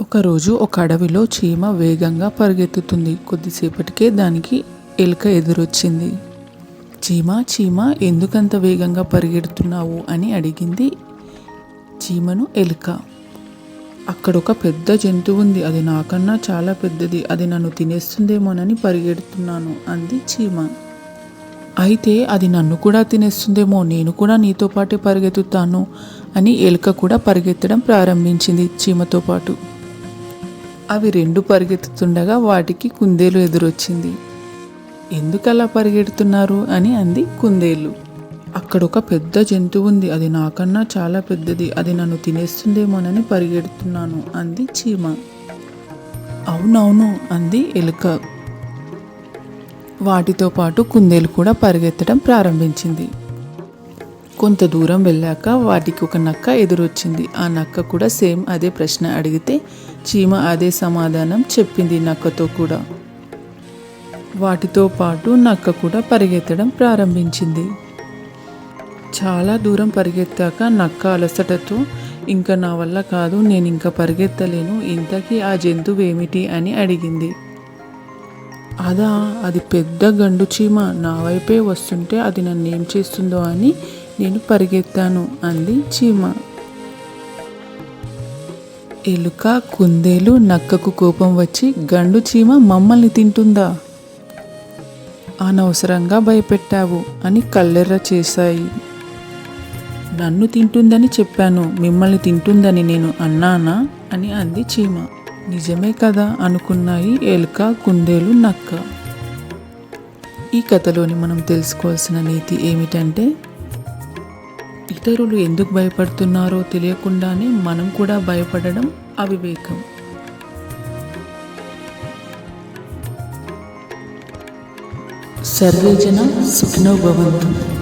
ఒకరోజు ఒక అడవిలో చీమ వేగంగా పరిగెత్తుతుంది. కొద్దిసేపటికే దానికి ఎలుక ఎదురొచ్చింది. చీమ చీమ ఎందుకంత వేగంగా పరిగెడుతున్నావు? అని అడిగింది చీమను ఎలుక. అక్కడ ఒక పెద్ద జంతువు ఉంది. అది నాకన్నా చాలా పెద్దది. అది నన్ను తినేస్తుందేమోనని పరిగెడుతున్నాను అంది చీమ. అయితే అది నన్ను కూడా తినేస్తుందేమో. నేను కూడా నీతో పాటే పరిగెత్తుతాను అని ఎలుక కూడా పరిగెత్తడం ప్రారంభించింది చీమతో పాటు. అవి రెండు పరిగెత్తుతుండగా వాటికి కుందేలు ఎదురొచ్చింది. ఎందుకలా పరిగెడుతున్నారు? అని అంది కుందేలు. అక్కడ ఒక పెద్ద జంతువు ఉంది. అది నాకన్నా చాలా పెద్దది. అది నన్ను తినేస్తుందేమోనని పరిగెడుతున్నాను అంది చీమ. అవునవును అంది ఎలుక. వాటితో పాటు కుందేలు కూడా పరిగెత్తడం ప్రారంభించింది. కొంత దూరం వెళ్ళాక వాటికి ఒక నక్క ఎదురొచ్చింది. ఆ నక్క కూడా సేమ్ అదే ప్రశ్న అడిగితే చీమ అదే సమాధానం చెప్పింది నక్కతో కూడా. వాటితో పాటు నక్క కూడా పరిగెత్తడం ప్రారంభించింది. చాలా దూరం పరిగెత్తాక నక్క అలసటతో ఇంకా నా వల్ల కాదు నేను ఇంకా పరిగెత్తలేను ఇంతకీ ఆ జంతువు ఏమిటి? అని అడిగింది. అదా అది పెద్ద గండు చీమ నా వైపే వస్తుంటే అది నన్ను ఏం చేస్తుందో అని నేను పరిగెత్తాను అంది చీమ. ఎలుక కుందేలు నక్కకు కోపం వచ్చి గండు చీమ మమ్మల్ని తింటుందా? అనవసరంగా భయపెట్టావు అని కల్లెర్ర చేశాయి. నన్ను తింటుందని చెప్పాను మిమ్మల్ని తింటుందని నేను అన్నానా? అని అంది చీమ. నిజమే కదా అనుకున్నాయి ఎలుక కుందేలు నక్క. ఈ కథలోని మనం తెలుసుకోవాల్సిన నీతి ఏమిటంటే ఇతరులు ఎందుకు భయపడుతున్నారో తెలియకుండానే మనం కూడా భయపడడం అవివేకం. సర్వేజన సుఖినో భవంతు.